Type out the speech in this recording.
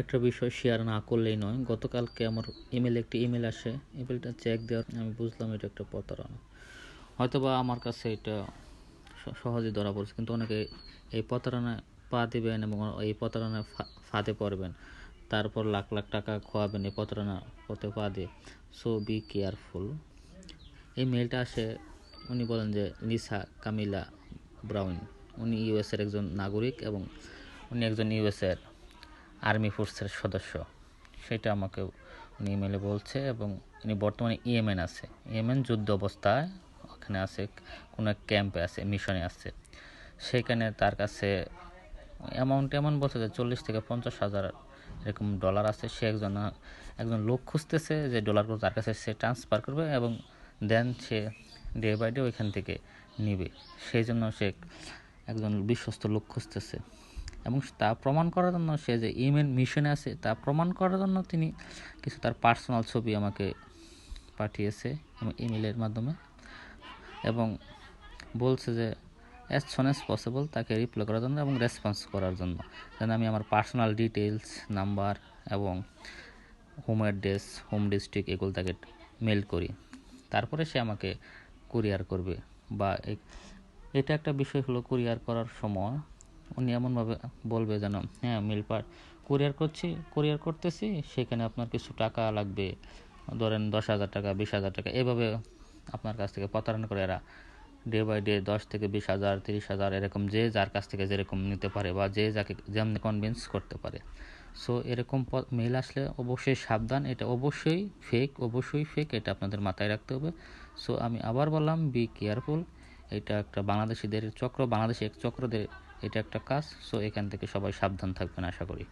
একটা বিষয় শেয়ার না করলেই নয়। গতকালকে আমার ইমেলে একটি ইমেল আসে। ইমেলটা চেক দেওয়ার আমি বুঝলাম এটা একটা প্রতারণা। হয়তোবা আমার কাছে এটা সহজে ধরা পড়ছে, কিন্তু অনেকে এই প্রতারণায় পা দেবেন এবং এই প্রতারণায় ফাঁদে পড়বেন। তারপর লাখ লাখ টাকা খোয়াবেন এই প্রতারণা পথে পা দিয়ে। সো বি কেয়ারফুল এই মেলটা আসে, উনি বলেন যে লিসা কামিলা ব্রাউন। উনি ইউএসের একজন নাগরিক এবং উনি একজন ইউএসের আর্মি ফোর্সের সদস্য। সেটা আমাকে উনি ইমেলে বলছে এবং উনি বর্তমানে ইয়েমেন আছে। ইয়েমেন যুদ্ধ অবস্থায়, ওখানে আছে, কোনো এক ক্যাম্পে আছে, মিশনে আছে। সেখানে তার কাছে অ্যামাউন্ট এমন বলছে যে চল্লিশ থেকে পঞ্চাশ হাজার এরকম ডলার আছে। সে একজন একজন লোক খুঁজতেছে যে ডলারগুলো তার কাছে সে ট্রান্সফার করবে এবং দেন সে ডে বাই ডে ওইখান থেকে নিবে। সেই জন্য সে একজন বিশ্বস্ত লোক খুঁজতেছে। এবং তা প্রমাণ করার জন্য সে যে ইমেল মিশনে আছে তা প্রমাণ করার জন্য তিনি কিছু তার পার্সোনাল ছবি আমাকে পাঠিয়েছে ইমেলের মাধ্যমে এবং বলছে যে অ্যাজ সোন অ্যাজ পসিবল তাকে রিপ্লাই করার জন্য এবং রেসপন্স করার জন্য। যেন আমি আমার পার্সোনাল ডিটেলস নাম্বার এবং হোম অ্যাড্রেস হোম ডিস্ট্রিক্ট এগুলো তাকে মেল করি। তারপরে সে আমাকে কুরিয়ার করবে বা এটা একটা বিষয় হলো কুরিয়ার করার সময় উনি এমনভাবে বলবে যেন হ্যাঁ মেল পার কুরিয়ার করছি কুরিয়ার করতেছি, সেখানে আপনার কিছু টাকা লাগবে, ধরেন দশ হাজার টাকা, বিশ হাজার টাকা। এভাবে আপনার কাছ থেকে প্রতারণা করে এরা ডে বাই ডে দশ থেকে বিশ হাজার, তিরিশ হাজার, এরকম যে যার কাছ থেকে যেরকম নিতে পারে বা যে যাকে যেমনি কনভিন্স করতে পারে। সো এরকম মেল আসলে অবশ্যই সাবধান, এটা অবশ্যই ফেক অবশ্যই ফেক এটা আপনাদের মাথায় রাখতে হবে। সো আমি আবার বললাম বি কেয়ারফুল এটা একটা বাংলাদেশিদের চক্র, বাংলাদেশি এক চক্রদের এটা একটা কাজ সো এখান থেকে সবাই সাবধান থাকবেন আশা করি।